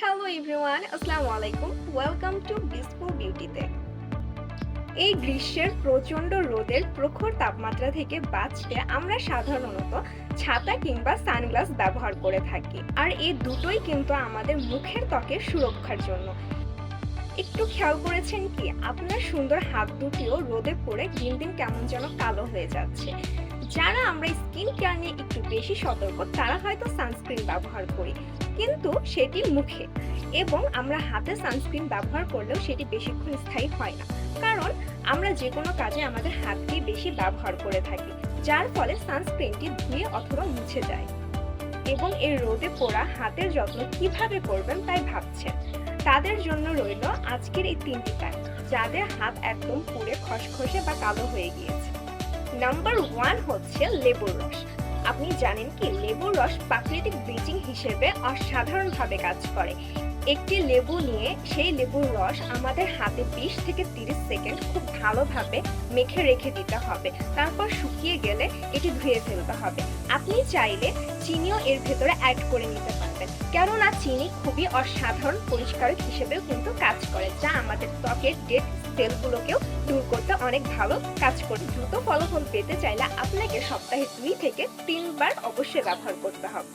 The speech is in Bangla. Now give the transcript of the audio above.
হ্যালো এভরিওয়ান আসসালামু আলাইকুম ওয়েলকাম টু বিসফুল বিউটিতে এই গ্রীষ্মের প্রচণ্ড রোদের প্রখর তাপমাত্রা থেকে বাঁচতে আমরা সাধারণত ছাতা কিংবা সানগ্লাস ব্যবহার করে থাকি। আর এই দুটোই কিন্তু আমাদের মুখের ত্বকের সুরক্ষার জন্য। একটু খেয়াল করেছেন কি? আপনার সুন্দর হাত দুটিও রোদে পড়ে দিন দিন কেমন যেন কালো হয়ে যাচ্ছে। যারা আমরা স্কিন কেয়ার নিয়ে একটু বেশি সতর্ক, তারা হয়তো সানস্ক্রিন ব্যবহার করি। কিন্তু সেটি মুখে এবং আমরা হাতে সানস্ক্রিন ব্যবহার করলেও সেটি বেশিক্ষণ স্থায়ী হয় না। কারণ আমরা যে কোনো কাজে আমাদের হাতকেই বেশি ব্যবহার করে থাকি, যার ফলে সানস্ক্রিনটি ধুয়ে অথবা মুছে যায় এবং এই রোদে পোড়া হাতের যত্ন কীভাবে করবেন তাই ভাবছেন। তাদের জন্য রইল আজকের এই তিনটি প্যাক যাদের হাত একদম পুড়ে খসখসে বা কালো হয়ে গিয়েছে। নাম্বার ওয়ান হচ্ছে লেবুর রস। আপনি জানেন কি, লেবুর রস প্রাকৃতিক ব্লিচিং হিসেবে অসাধারণভাবে কাজ করে। একটি লেবু নিয়ে সেই লেবুর রস আমাদের হাতে বিশ থেকে তিরিশ সেকেন্ড খুব ভালোভাবে মেখে রেখে দিতে হবে। তারপর শুকিয়ে গেলে এটি ধুয়ে ফেলতে হবে। আপনি চাইলে চিনিও এর ভেতরে অ্যাড করে নিতে পারবেন। কেননা, চিনি খুবই অসাধারণ পরিষ্কারক হিসেবেও কিন্তু কাজ করে, যা আমাদের ত্বকের ডেড সেলগুলোকেও দূর করতে অনেক ভালো কাজ করে। দ্রুত ফলাফল পেতে চাইলে আপনাকে সপ্তাহে দুই থেকে তিনবার অবশ্যই ব্যবহার করতে হবে।